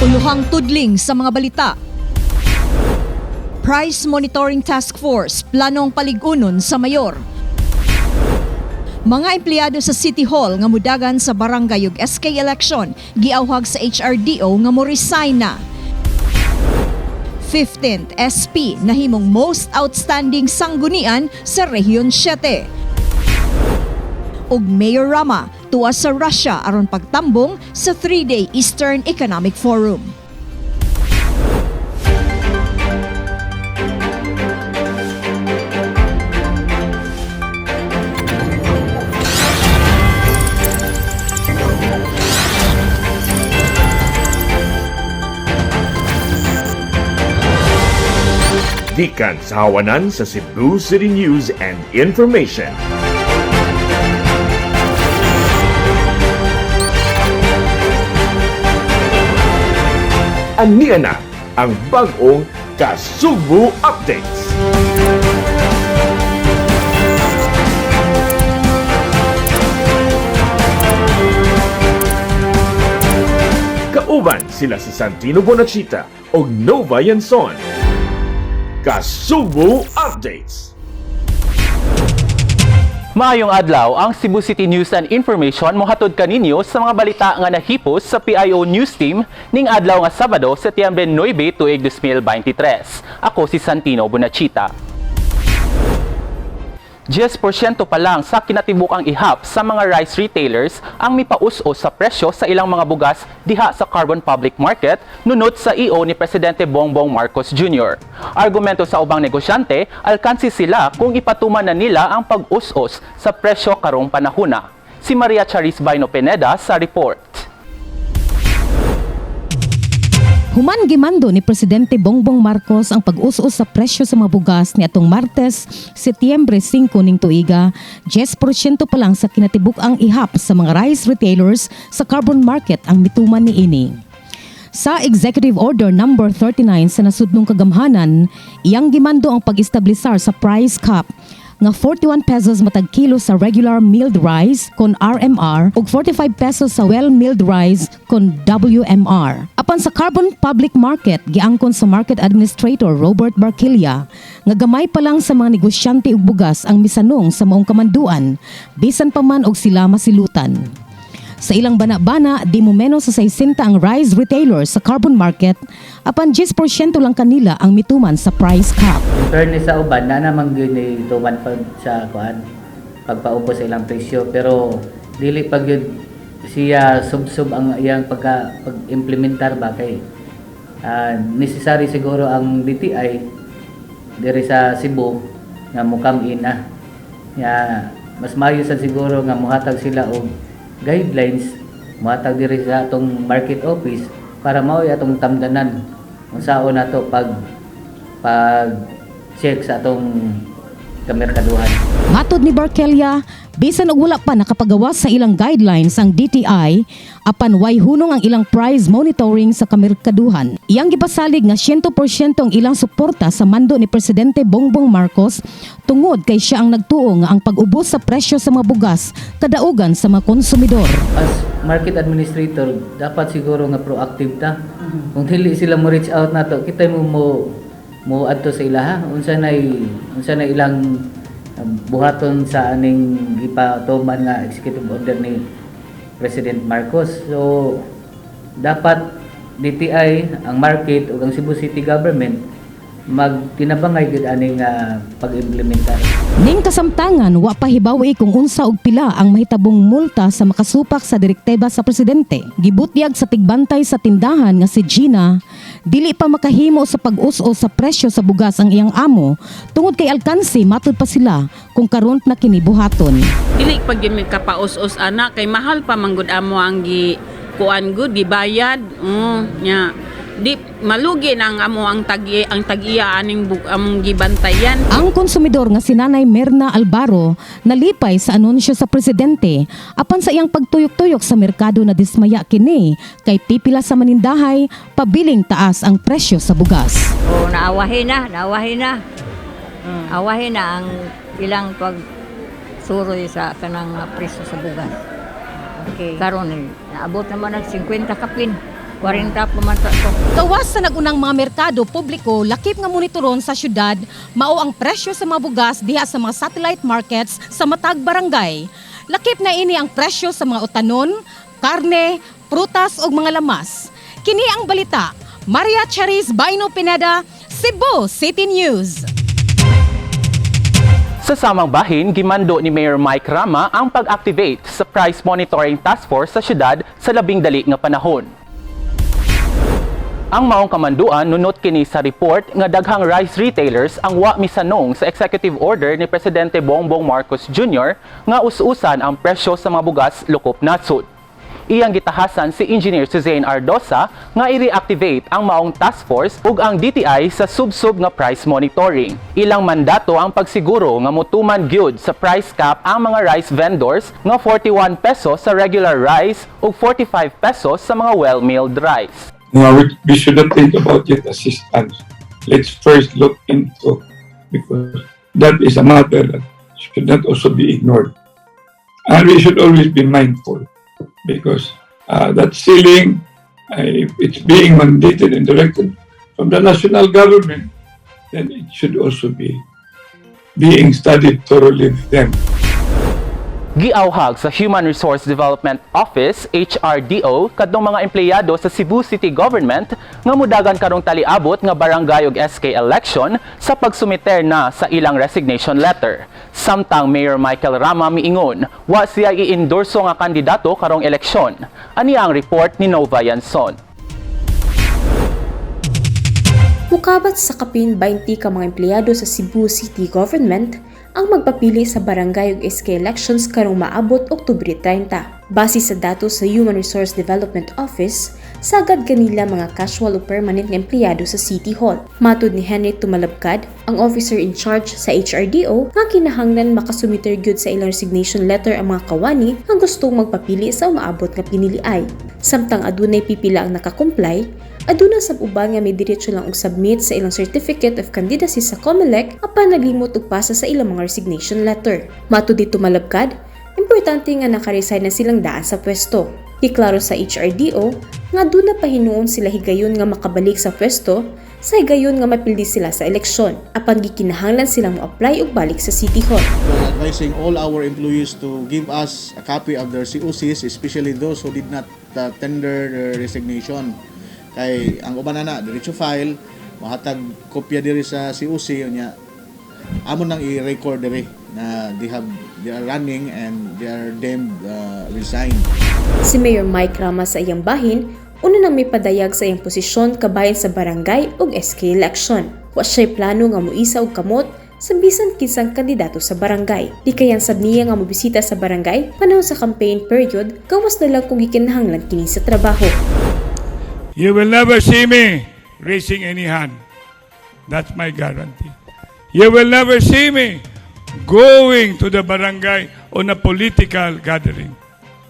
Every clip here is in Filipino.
Uluhang tudling sa mga balita. Price Monitoring Task Force planong paligunon sa mayor. Mga empleyado sa City Hall nga mudagan sa barangay ug SK election giawhag sa HRDO nga mo resign na. 15th SP nahimong most outstanding sanggunian sa Rehiyon 7 ug Mayor Rama tuwa sa Russia aron pagtambong sa 3-day Eastern Economic Forum. Gikan sa hawanan sa Cebu City News and Information. Aniya na ang bagong Kasubo Updates. Kauban sila si Santino Bonachita o Nova Yanson. Kasubo Updates. Maayong adlaw, ang Cebu City News and Information mohatod kaninyo sa mga balita nga nahipos sa PIO News Team ning adlaw nga Sabado, Setyembre 9 tuig 2023. Ako si Santino Bonachita. 10% pa lang sa kinatibukang ihap sa mga rice retailers ang mipaus-os sa presyo sa ilang mga bugas diha sa Carbon Public Market nunot sa EO ni Presidente Bongbong Marcos Jr. Argumento sa ubang negosyante, alkansi sila kung ipatuman na nila ang pag-us-os sa presyo karong panahuna. Si Maria Charis Baino Pineda sa report. Human gimando ni Presidente Bongbong Marcos ang pag-us-us sa presyo sa mga bugas ni atong Martes, Setyembre 5 ning tuiga, 10% pa lang sa kinatibuk-ang ihap sa mga rice retailers sa carbon market ang mituman ni ini. Sa Executive Order number 39 sa nasudnong kagamhanan, iyang gimando ang pag-establisar sa price cap nga 41 pesos matag kilo sa regular milled rice kon RMR ug 45 pesos sa well milled rice kon WMR. Apan sa carbon public market giangkon sa market administrator Robert Barquilla nga gamay pa lang sa mga negosyante ug bugas ang misanong sa maong kamanduan bisan pa man og sila masilutan. Sa ilang bana-bana, di mo menos sa 60 ang rice retailers sa carbon market, apan 10% lang kanila ang mituman sa price cap. fairness sa uban na naman gyud ni tuman pag sa kuan pagpaubos sa ilang presyo. Pero dili pag yun siya sub-sub ang iyang pagka pag-implementar ba kay ah, necessary siguro ang DTI diri sa Cebu nga mukam ina. Ya mas maayo sa siguro nga muhatag sila og guidelines muhatag diri sa atong market office para mao atong tamdanan. Unsaon nato pag pag check sa atong kamerkaduhan. Matod ni Barkelia, bisan og wala pa nakapagawas sa ilang guidelines ang DTI, apan way hunong ang ilang price monitoring sa kamerkaduhan. Iyang gipasalig nga 100% ang ilang suporta sa mando ni Presidente Bongbong Marcos tungod kay siya ang nagtuo nga ang pag-ubos sa presyo sa mga bugas kadaugan sa mga konsumidor. As market administrator, dapat siguro nga proactive ta. Kung dili sila mo reach out nato, kita mo mo mo adto sa ilaha unsa nay unsa na ilang um, buhaton sa aning gipatuman nga executive order ni President Marcos. So dapat DTI, ang market ug ang Cebu City government magtinabangay gid aning ah, pag-implementar. Ning kasamtangan, wa pa hibawi kung unsa og pila ang mahitabong multa sa makasupak sa direkteba sa presidente. Gibutyag sa tigbantay sa tindahan nga si Gina, dili pa makahimo sa pag-us-o sa presyo sa bugas ang iyang amo. Tungod kay alkansi matud pa sila kung karon na kinibuhaton. dili pag yun kapaus-us ana. Kay mahal pa manggod amo ang gi kuan gud gibayad. Mm, nya di malugi ang amo ang tagi ang tagiya aning among gibantayan Ang konsumidor nga si Nanay Merna Albaro nalipay sa anunsyo sa presidente apan sa iyang pagtuyok-tuyok sa merkado na dismaya kini kay pipila sa manindahay pabiling taas ang presyo sa bugas. O naawahin na, naawahin na. Mm, awahin na ang ilang pag suroy sa kanang preso sa bugas. Okay. Karon eh, naabot naman ng 50 kapin. 40 po man sa to. Gawas sa nagunang mga merkado publiko, lakip nga monitoron sa syudad, mao ang presyo sa mga bugas diha sa mga satellite markets sa matag barangay. Lakip na ini ang presyo sa mga utanon, karne, prutas ug mga lamas. Kini ang balita. Maria Charis Baino Pineda, Cebu City News. Sa samang bahin, gimando ni Mayor Mike Rama ang pag-activate sa Price Monitoring Task Force sa syudad sa labing dali nga panahon. Ang maong kamanduan nunot kini sa report nga daghang rice retailers ang wa misanong sa executive order ni Presidente Bongbong Marcos Jr. nga us-usan ang presyo sa mga bugas lukop nasod. Iyang gitahasan si Engineer Suzanne Ardosa nga i-reactivate ang maong task force ug ang DTI sa subsub nga price monitoring. Ilang mandato ang pagsiguro nga mutuman gyud sa price cap ang mga rice vendors nga 41 pesos sa regular rice ug 45 pesos sa mga well-milled rice. No, we, we shouldn't think about it as assistance. Let's first look into because that is a matter that should not also be ignored. And we should always be mindful because uh, that ceiling, uh, it's being mandated and directed from the national government, then it should also be being studied thoroughly them. Giawhag sa Human Resource Development Office, HRDO, kadtong mga empleyado sa Cebu City Government nga mudagan karong taliabot nga barangay ug SK election sa pagsumiter na sa ilang resignation letter. Samtang Mayor Michael Rama miingon, wa siya i-endorso nga kandidato karong eleksyon. Ani ang report ni Nova Yanson. Mukabat sa kapin 20 ka mga empleyado sa Cebu City Government ang magpapili sa barangay ug SK elections karong maabot Oktubre 30. Base sa datos sa Human Resource Development Office, sagad kanila mga casual o permanent nga empleyado sa City Hall. Matud ni Henry Tumalabkad, ang officer in charge sa HRDO, nga kinahanglan makasumiter gyud sa ilang resignation letter ang mga kawani nga gustong magpapili sa umaabot nga piniliay. Samtang adunay pipila ang nakakomply, aduna sab uban nga may diretsyo lang og submit sa ilang certificate of candidacy sa COMELEC apan naglimot og pasa sa ilang mga resignation letter. Matud dito malabkad, importante nga nakaresign na silang daan sa pwesto. Iklaro sa HRDO nga doon na pahinuon sila higayon nga makabalik sa pwesto sa higayon nga mapildi sila sa eleksyon apan gikinahanglan silang mo-apply og balik sa City Hall. We're advising all our employees to give us a copy of their COCs, especially those who did not uh, tender their resignation. Kay ang uban na diretso file, mahatag kopya diri sa COC unya. Amo nang i-record diri na they have they are running and they are deemed uh, resigned. Si Mayor Mike Rama sa iyang bahin, una nang may padayag sa iyang posisyon kabayan sa barangay ug SK election. Wa siya'y plano nga muisa og kamot sa bisan kinsang kandidato sa barangay. Di kayan sab niya nga mobisita sa barangay panahon sa campaign period, gawas na lang kung gikinahanglan kini sa trabaho. You will never see me raising any hand. That's my guarantee. You will never see me going to the barangay on a political gathering.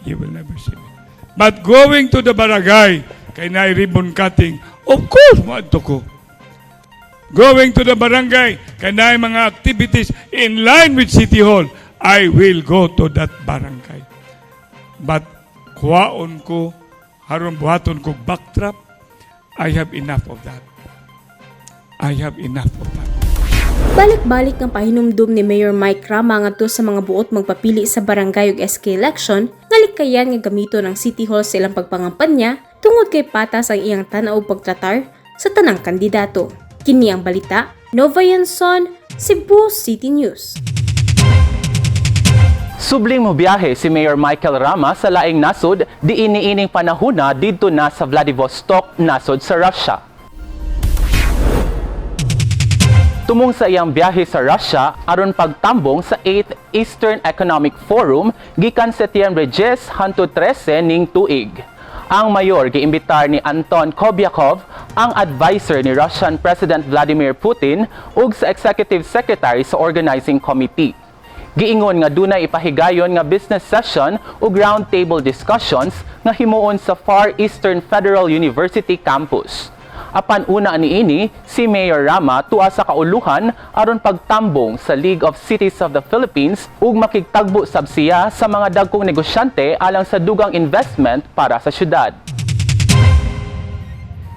You will never see me. But going to the barangay, kay na ribbon cutting, of course, maadto ko. Going to the barangay, kay na mga activities in line with City Hall, I will go to that barangay. But kuwaon ko, haron buhaton ko backtrap, I have enough of that. I have enough of that. Balik-balik ng pahinumdum ni Mayor Mike Rama ngadto sa mga buot magpapili sa barangay ug SK election, ngalikayan nga gamito ng City Hall sa ilang pagpangampanya tungod kay patas ang iyang tanaw pagtratar sa tanang kandidato. Kini ang balita, Nova Yanson, Cebu City News. Subling mo biyahe si Mayor Michael Rama sa laing nasod di iniining panahuna didto na sa Vladivostok nasod sa Russia. Tumong sa iyang biyahe sa Russia aron pagtambong sa 8th Eastern Economic Forum gikan Setyembre 10 hangtod 13 ning tuig. Ang mayor giimbitar ni Anton Kobyakov, ang advisor ni Russian President Vladimir Putin ug sa executive secretary sa organizing committee. Giingon nga dunay ipahigayon nga business session ug roundtable discussions nga himuon sa Far Eastern Federal University campus. Apan una niini si Mayor Rama tuwa sa kauluhan aron pagtambong sa League of Cities of the Philippines ug makigtagbo sab siya sa mga dagkong negosyante alang sa dugang investment para sa syudad.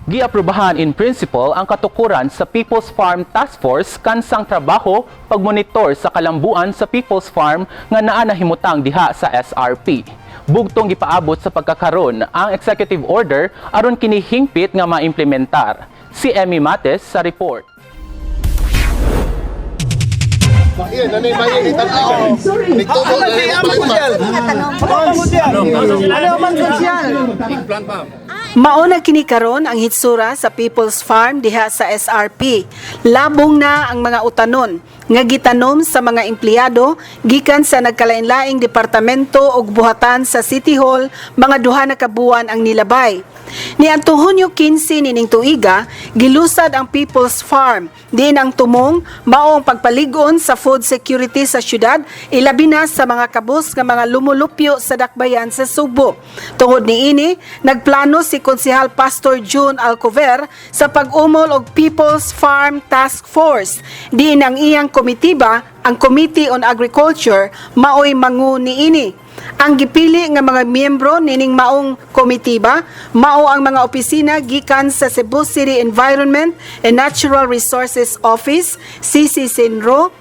Giaprubahan in principle ang katukuran sa People's Farm Task Force kansang trabaho pagmonitor sa kalambuan sa People's Farm nga naa nahimutang diha sa SRP. Bugtong gipaabot sa pagkakaron ang executive order aron kini hingpit nga maimplementar. Si Emmy Mates sa report. Mauna kini karon ang hitsura sa People's Farm diha sa SRP. Labong na ang mga utanon nga gitanom sa mga empleyado gikan sa nagkalain-laing departamento ug buhatan sa City Hall mga duha na kabuan ang nilabay. Ni Anto Hunyo 15 nining tuiga, gilusad ang People's Farm. Din ang tumong mao ang pagpaligon sa food security sa syudad, ilabi na sa mga kabus nga mga lumulupyo sa dakbayan sa Subo. Tungod ni ini, nagplano si Konsehal Pastor June Alcover sa pag-umol og People's Farm Task Force. Din ang iyang komitiba, ang Committee on Agriculture, maoy mangu ni ini. Ang gipili nga mga miyembro nining maong komitiba mao ang mga opisina gikan sa Cebu City Environment and Natural Resources Office CC Sinro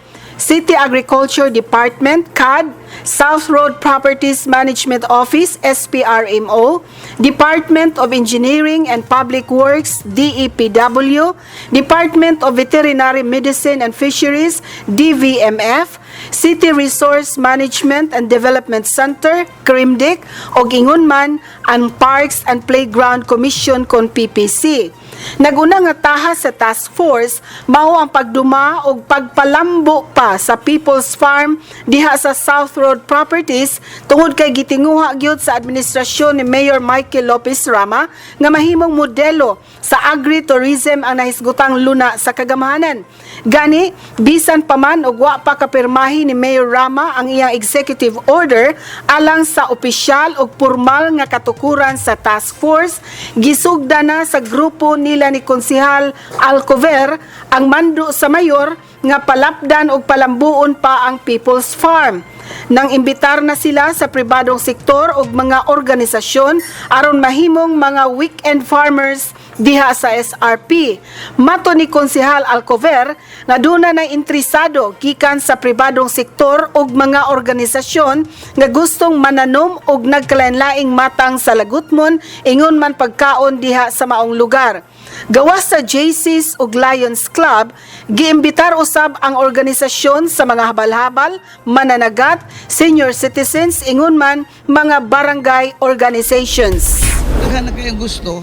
City Agriculture Department, CAD, South Road Properties Management Office, SPRMO, Department of Engineering and Public Works, DEPW, Department of Veterinary Medicine and Fisheries, DVMF, City Resource Management and Development Center, CRIMDIC, o ingon man ang Parks and Playground Commission kon PPC. Naguna nga taha sa task force mao ang pagduma og pagpalambo pa sa People's Farm diha sa South Road Properties tungod kay gitinguha gyud sa administrasyon ni Mayor Michael Lopez Rama nga mahimong modelo sa agri-tourism ang nahisgutang luna sa kagamahanan. Gani, bisan pa man og wa pa kapirmahi ni Mayor Rama ang iyang executive order alang sa opisyal ug formal nga katukuran sa task force, gisugda na sa grupo nila ni Konsihal Alcover ang mando sa mayor nga palapdan og palambuon pa ang People's Farm. Nang imbitar na sila sa pribadong sektor ug mga organisasyon aron mahimong mga weekend farmers diha sa SRP. Mato ni Konsehal Alcover nga duna na interesado gikan sa pribadong sektor ug mga organisasyon nga gustong mananom og nagkalain-laing matang sa lagutmon ingon man pagkaon diha sa maong lugar. Gawas sa JC's ug Lions Club, giimbitar usab ang organisasyon sa mga habal-habal, mananagat, senior citizens, ingon man mga barangay organizations. Daghan na kayong gusto,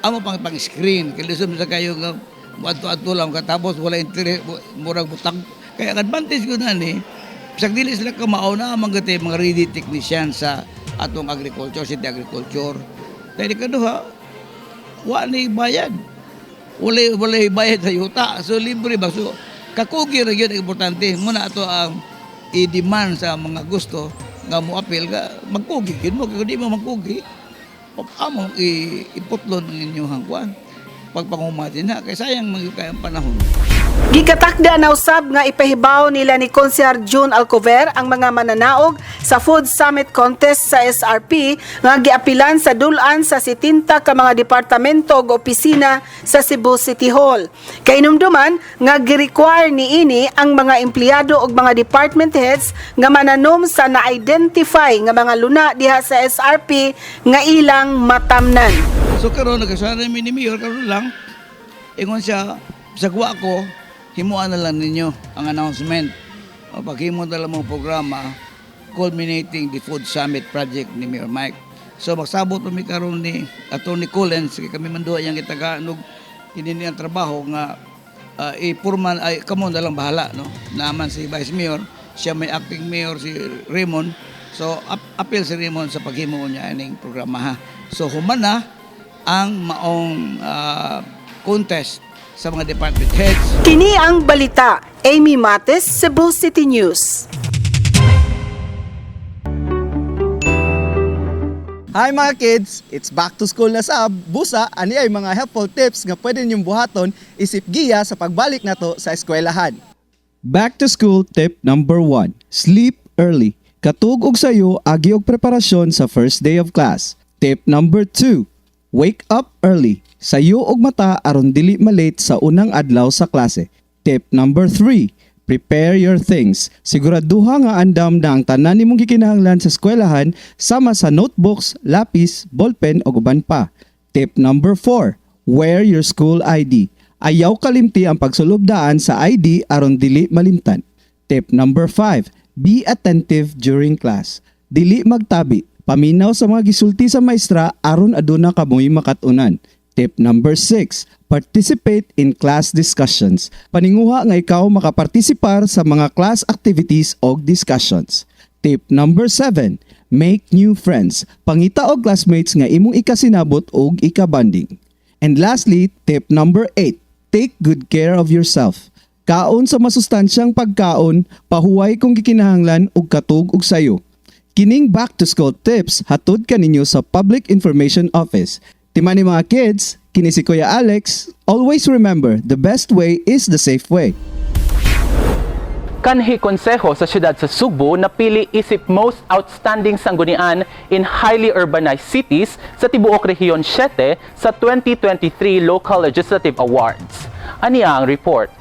amo pang pang screen kay lisod sa kayo nga adto-adto lang katapos wala interes murag butang. Kaya ang advantage ko na ni bisag dili sila kamao na mga mga ready technician sa atong agriculture city agriculture. Dahil kaduha wa ni bayad. Wala wala bayad sa yuta. So libre ba? So kakugi ra gyud importante. Muna ato ang i-demand sa mga gusto nga mo appeal ka magkugi. Gid mo kung di mo magkugi among i- iputlon ang inyong pagpangumati na kay sayang magkayang panahon Gikatakda na usab nga ipahibaw nila ni Konsyar June Alcover ang mga mananaog sa Food Summit Contest sa SRP nga giapilan sa dulan sa 70 ka mga departamento ug opisina sa Cebu City Hall. Kay numduman nga gi-require ni ini ang mga empleyado ug mga department heads nga mananom sa na-identify nga mga luna diha sa SRP nga ilang matamnan. so karon nagkasana mi ni Mayor karon lang ingon siya sagwa ko himuan na lang ninyo ang announcement o paghimo na lang mong programa culminating the Food Summit project ni Mayor Mike. So magsabot kami karon ni Attorney Collins kay kami manduha yang gitaganog hindi ang trabaho nga uh, ipurman ay kamo na lang bahala no. Naman si Vice Mayor, siya may acting mayor si Raymond. So ap- appeal si Raymond sa paghimo niya aning programa ha. So human na ang maong ah, contest sa mga department heads Kini ang balita. Amy Mates, Cebu City News. Hi mga kids! It's back to school na sa Busa. Ani ay mga helpful tips nga pwede niyong buhaton isip giya sa pagbalik nato sa eskwelahan. Back to school tip number 1. Sleep early. Katug og sayo agi og preparasyon sa first day of class. Tip number 2. Wake up early. Sayo og mata aron dili malate sa unang adlaw sa klase. Tip number 3. Prepare your things. Siguraduha nga andam na ang tanan nimong gikinahanglan sa eskwelahan sama sa notebooks, lapis, ballpen o uban pa. Tip number 4. Wear your school ID. Ayaw kalimti ang pagsulubdaan sa ID aron dili malimtan. Tip number 5. Be attentive during class. Dili magtabi. Paminaw sa mga gisulti sa maestra aron aduna kamoy makatunan. Tip number 6. Participate in class discussions. Paninguha nga ikaw makapartisipar sa mga class activities o discussions. Tip number 7. Make new friends. Pangita og classmates nga imong ikasinabot og ikabanding. And lastly, tip number 8. Take good care of yourself. Kaon sa masustansyang pagkaon, pahuway kung gikinahanglan og katug og sayo. Kining back to school tips hatod kaninyo sa Public Information Office. Timani mga kids, kini si Kuya Alex, always remember the best way is the safe way. Kanhi konseho sa siyudad sa Subo na pili isip most outstanding sanggunian in highly urbanized cities sa tibuok rehiyon 7 sa 2023 Local Legislative Awards. Aniya ang report.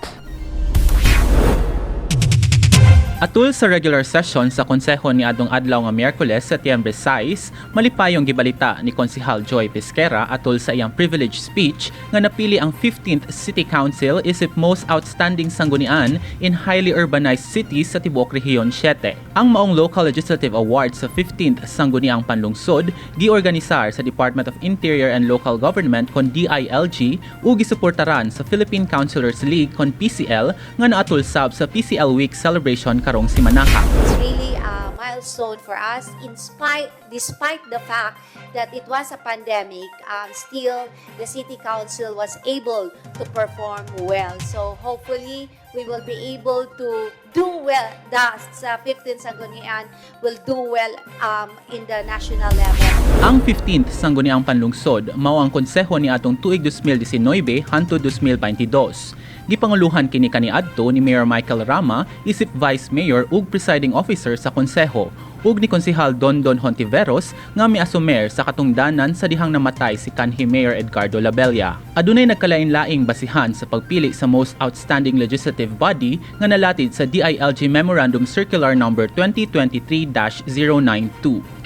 Atul sa regular session sa konseho ni adong adlaw nga Miyerkules, Setyembre 6, malipayong gibalita ni Konsehal Joy Pesquera atul sa iyang privilege speech nga napili ang 15th City Council isip most outstanding sanggunian in highly urbanized cities sa tibuok rehiyon 7. Ang maong Local Legislative Award sa 15th Sangguniang Panlungsod giorganisar sa Department of Interior and Local Government kon DILG ug gisuportaran sa Philippine Councilors League kon PCL nga naatul sab sa PCL Week celebration karong simanaha. It's really a milestone for us in spite despite the fact that it was a pandemic um, still the city council was able to perform well so hopefully we will be able to do well thus sa 15 Sanggunian will do well um, in the national level Ang 15th Sangguniang Panlungsod mao ang konseho ni atong tuig 2019 hantud 2022. Gipanguluhan kini kaniadto ni Mayor Michael Rama isip Vice Mayor ug presiding officer sa konseho ug ni konsehal Dondon Hontiveros nga miasumer sa katungdanan sa dihang namatay si kanhi Mayor Edgardo Labella. Adunay nagkalain-laing basihan sa pagpili sa most outstanding legislative body nga nalatid sa DILG Memorandum Circular Number 2023-092.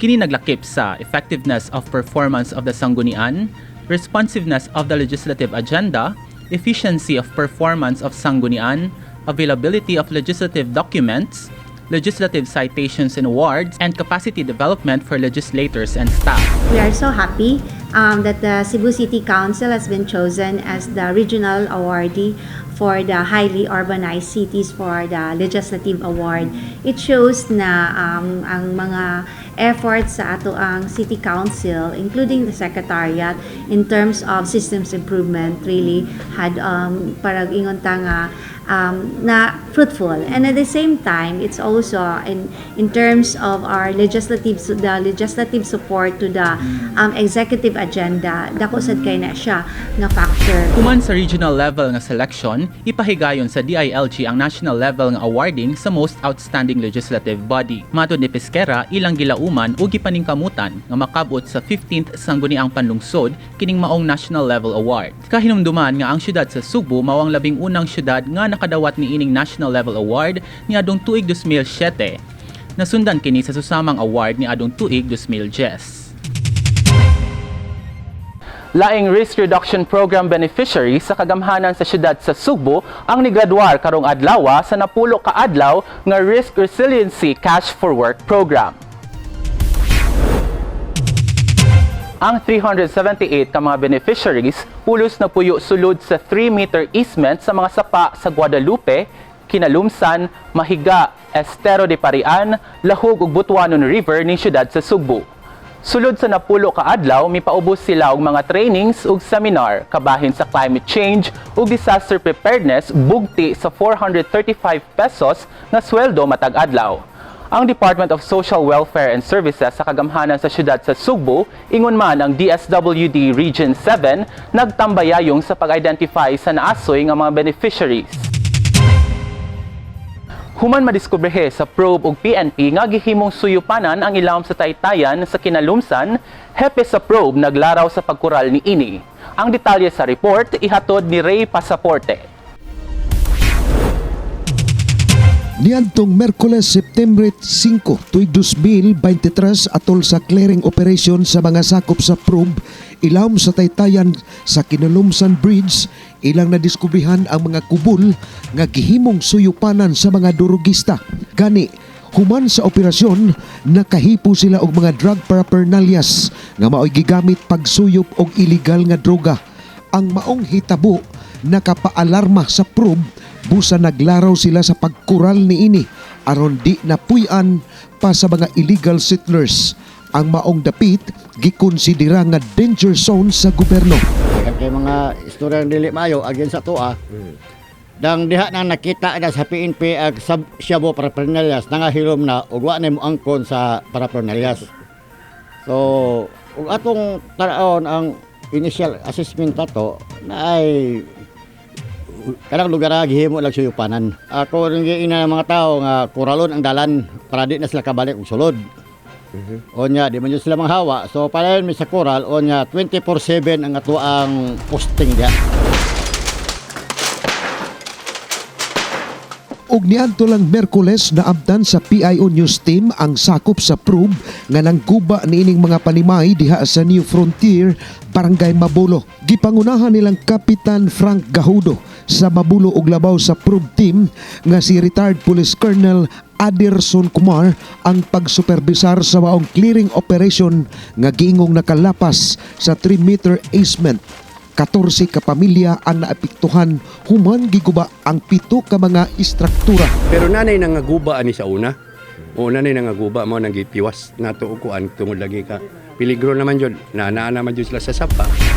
Kini naglakip sa effectiveness of performance of the sanggunian, responsiveness of the legislative agenda, efficiency of performance of sanggunian, availability of legislative documents, legislative citations and awards, and capacity development for legislators and staff. We are so happy um, that the Cebu City Council has been chosen as the regional awardee for the highly urbanized cities for the Legislative Award. It shows na um, ang mga efforts sa ato ang City Council, including the Secretariat, in terms of systems improvement, really had um, parang ingon ta nga um, na fruitful. And at the same time, it's also in in terms of our legislative the legislative support to the um, executive agenda, dako sad kay na siya nga factor. Human sa regional level nga selection, ipahigayon sa DILG ang national level nga awarding sa most outstanding legislative body. Matod ni Pesquera, ilang gilauman o gipaningkamutan nga makabot sa 15th sangguniang panlungsod kining maong national level award. Kahinumduman nga ang syudad sa Subo mawang labing unang syudad nga nakadawat ni ining national level award ni adong tuig 2007. Nasundan kini sa susamang award ni adong tuig 2010. Laing Risk Reduction Program beneficiary sa kagamhanan sa siyudad sa Subo ang nigraduar karong adlaw sa napulo ka adlaw nga Risk Resiliency Cash for Work Program. Ang 378 ka mga beneficiaries pulos na puyo sulod sa 3-meter easement sa mga sapa sa Guadalupe, Kinalumsan, Mahiga, Estero de Parian, Lahog ug Butuanon River ni siyudad sa Subo. Sulod sa napulo ka adlaw, mipaubos sila og mga trainings ug seminar kabahin sa climate change ug disaster preparedness bugti sa 435 pesos nga sweldo matag adlaw. Ang Department of Social Welfare and Services sa kagamhanan sa siyudad sa Subo, ingon man ang DSWD Region 7, nagtambayayong sa pag-identify sa naasoy nga mga beneficiaries. Human madiskubrehe sa probe ug PNP nga gihimong suyupanan ang ilawom sa taytayan sa kinalumsan, hepe sa probe naglaraw sa pagkural ni ini. Ang detalye sa report ihatod ni Ray Pasaporte. Niadtong Merkules, September 5, tuig 2023 atol sa clearing operation sa mga sakop sa probe, ilawom sa taytayan sa Kinalumsan Bridge, ilang nadiskubrihan ang mga kubul nga gihimong suyupanan sa mga durugista. Gani, human sa operasyon, nakahipo sila og mga drug paraphernalias nga mao'y gigamit pagsuyop og illegal nga droga. Ang maong hitabo nakapaalarma sa probe busa naglaraw sila sa pagkural ni ini aron di napuy-an pa sa mga illegal settlers. Ang maong dapit gikonsidera nga danger zone sa gobyerno. kay mga istorya ng dili maayo again sa tuwa. Dang diha na nakita na sa PNP ag sab Shabu Parapernalias nangahilom na ug wa na mo angkon sa Parapernalias. So, ug atong taraon ang initial assessment ato na ay kanang lugar nga gihimo lang suyupanan. Ako rin ina ng mga tao nga kuralon ang dalan para di na sila kabalik og sulod. Onya, di man yun sila manghawa. So, palayon mi sa koral, onya, 24-7 ang ato ang posting diya. Og niadto lang Merkules na abdan sa PIO News Team ang sakop sa probe nga nangguba niining mga panimay diha sa New Frontier, Barangay Mabulo. Gipangunahan nilang Kapitan Frank Gahudo sa Mabulo ug labaw sa probe team nga si retired Police Colonel Adirson Kumar ang pagsuperbisar sa maong clearing operation nga giingong nakalapas sa 3 meter easement 14 ka pamilya ang naapektuhan human giguba ang pito ka mga istruktura. Pero nanay nangaguba ani sa una. O nanay nangaguba mo nang gipiwas nato kuan tungod lagi ka. Peligro naman jud. Naa naman jud sila sa sapa.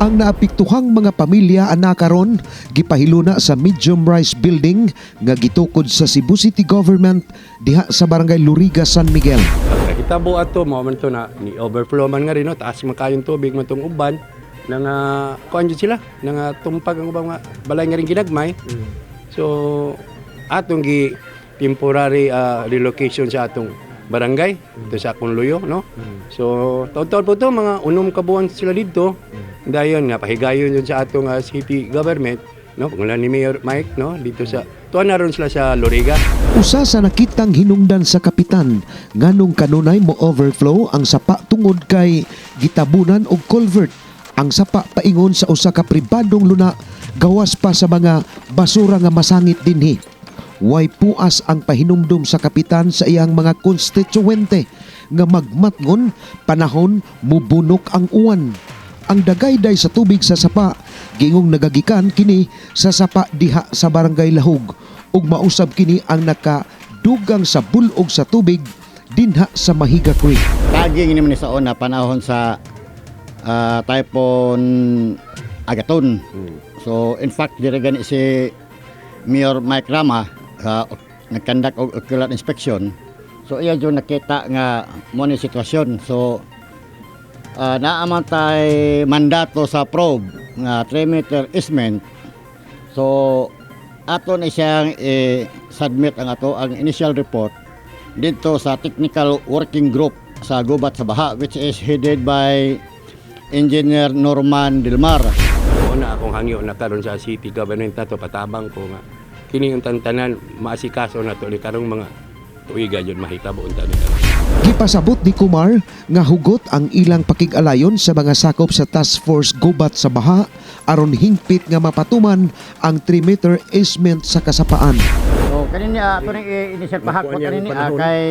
Ang naapektuhang mga pamilya anakaron gipahiluna sa medium rise building nga gitukod sa Cebu City Government diha sa barangay Luriga, San Miguel. Hitabo ato mo man to na ni overflow man nga rin no. Taas man kayong tubig man tong uban nang uh, kuan sila nang uh, tumpag ang ubang balay nga rin ginagmay. So atong gi temporary uh, relocation sa atong barangay dito sa akong luyo no. So taon-taon po to mga unom ka buwan sila dito. Dayon nga pahigayon yun sa atong uh, city government no pangulan ni Mayor Mike no dito sa tuan na ron sila sa Loriga. Usa sa nakitang hinungdan sa kapitan nganong kanunay mo overflow ang sapa tungod kay gitabunan og culvert ang sapa paingon sa usa ka pribadong luna gawas pa sa mga basura nga masangit dinhi. Way puas ang pahinumdum sa kapitan sa iyang mga konstituwente nga magmatngon panahon mubunok ang uwan. Ang dagayday sa tubig sa sapa gingong nagagikan kini sa sapa diha sa barangay Lahog ug mausab kini ang nakadugang sa bulog sa tubig dinha sa Mahiga Creek. Kaging ni sa una panahon sa ah, typhoon Agaton. So in fact dire gani si Mayor Mike Rama uh, nagkandak og ocular inspection. So iya jud nakita nga mo ni sitwasyon. So uh, naaman tay mandato sa probe nga 3 meter easement. So ato na siyang eh, submit ang ato ang initial report dito sa technical working group sa gubat sa baha which is headed by Engineer Norman Dilmar. Una akong hangyo na karon sa city government nato patabang ko nga kini yung tantanan maasikaso na to ni karong mga tuiga jud mahitabo unta ni karon. Gipasabot ni Kumar nga hugot ang ilang pakig-alayon sa mga sakop sa Task Force Gubat sa Baha aron hingpit nga mapatuman ang 3 meter easement sa kasapaan. So kanini ato ni initial kanini yung ah, panahon. kay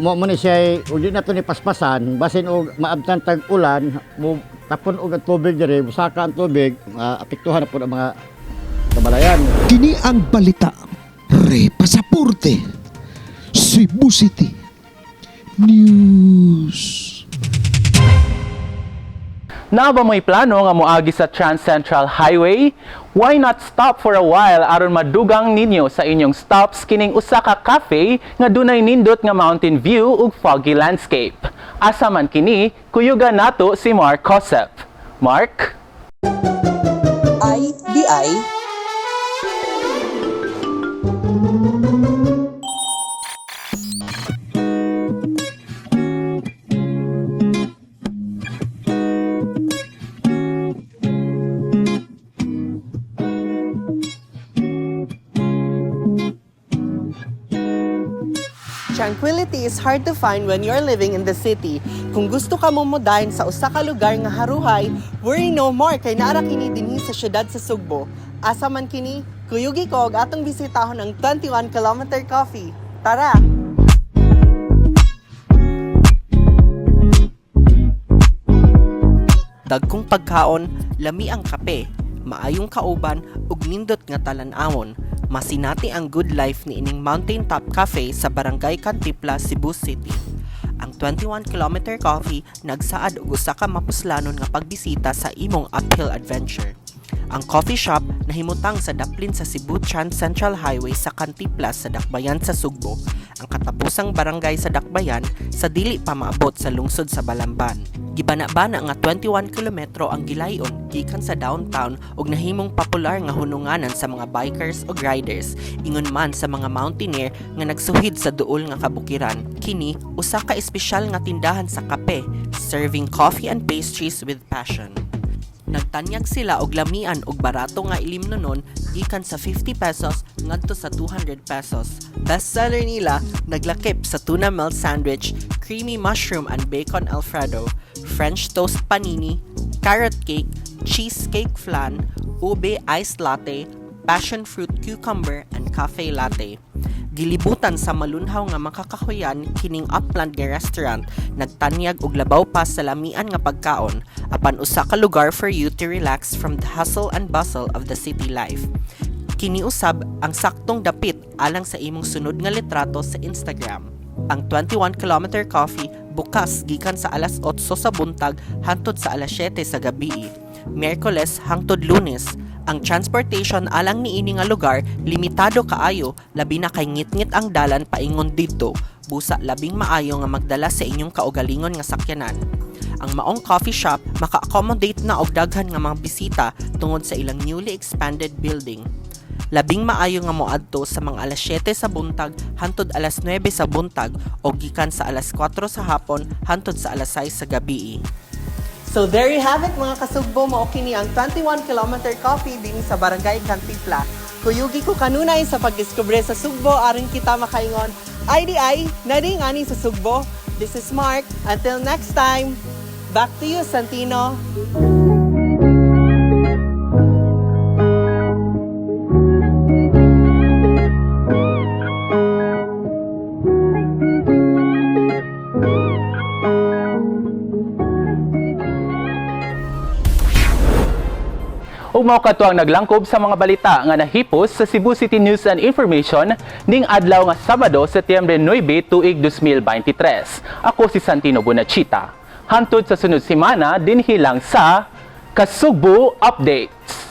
mo mo ni siya ug di na to ni paspasan basin og maabtan tag ulan mo tapon og ang tubig diri busaka ang tubig ah, apektuhan na po ang mga kabalayan. Kini ang balita. Re Pasaporte. Cebu City. News. Na ba mo'y plano nga moagi sa Trans Central Highway? Why not stop for a while aron madugang ninyo sa inyong stops kining usa ka cafe nga dunay nindot nga mountain view ug foggy landscape. Asa man kini, kuyugan nato si Mark Kosep. Mark? IDI is hard to find when you're living in the city. Kung gusto ka mo modahin sa usa ka lugar nga haruhay, worry no more kay naara kini dinhi sa syudad sa Sugbo. Asa man kini, kuyugi ko og atong bisitahon ang 21 Kilometer Coffee. Tara! Dagkong pagkaon, lami ang kape, maayong kauban ug nindot nga talan-awon. Masinati ang good life ni ining Mountain Top Cafe sa Barangay Cantipla, Cebu City. Ang 21 Kilometer Coffee nagsaad og usa ka mapuslanon nga pagbisita sa imong uphill adventure. Ang coffee shop nahimutang sa daplin sa Trans Central Highway sa Cantiplas sa Dakbayan sa Sugbo, ang katapusang barangay sa Dakbayan sa dili pa maabot sa lungsod sa Balamban. Gibana-bana nga 21 kilometro ang gilayon gikan sa downtown ug nahimong popular nga hununganan sa mga bikers ug riders ingon man sa mga mountaineer nga nagsuhid sa duol nga kabukiran. Kini usa ka espesyal nga tindahan sa kape, serving coffee and pastries with passion. Nagtanyag sila og lamian og barato nga ilimnonon gikan sa 50 pesos ngadto sa 200 pesos. Bestseller nila naglakip sa tuna melt sandwich, creamy mushroom and bacon alfredo, French toast panini, carrot cake, cheesecake flan, ube iced latte, passion fruit cucumber and cafe latte. Gilibutan sa malunhaw nga makakahuyan kining upland nga restaurant nagtanyag og labaw pa sa lamian nga pagkaon apan usa ka lugar for you to relax from the hustle and bustle of the city life. Kini usab ang saktong dapit alang sa imong sunod nga litrato sa Instagram. Ang 21 Kilometer Coffee bukas gikan sa alas 8 sa buntag hangtod sa alas 7 sa gabi. Miyerkules hangtod Lunes, ang transportation alang niini nga lugar limitado kaayo labi na kay ngit-ngit ang dalan paingon didto busa labing maayo nga magdala sa inyong kaugalingon nga sakyanan. Ang maong coffee shop maka-accommodate na og daghan nga mga bisita tungod sa ilang newly expanded building. Labing maayo nga moadto sa mga alas 7 sa buntag hantod alas 9 sa buntag o gikan sa alas 4 sa hapon hantod sa alas 6 sa gabi So there you have it mga kasugbo mao kini ang 21 kilometer coffee din sa Barangay Cantipla. Kuyugi ko kanunay sa pagdiskubre sa Sugbo aron kita makaingon IDI na ding ani sa Sugbo. This is Mark. Until next time, back to you Santino. Ug mao kadto ang naglangkob sa mga balita nga nahipos sa Cebu City News and Information ning adlaw nga Sabado, Setyembre 9, tuig 2023. Ako si Santino Bonachita. Hantod sa sunod semana dinhi lang sa Kasugbo Updates.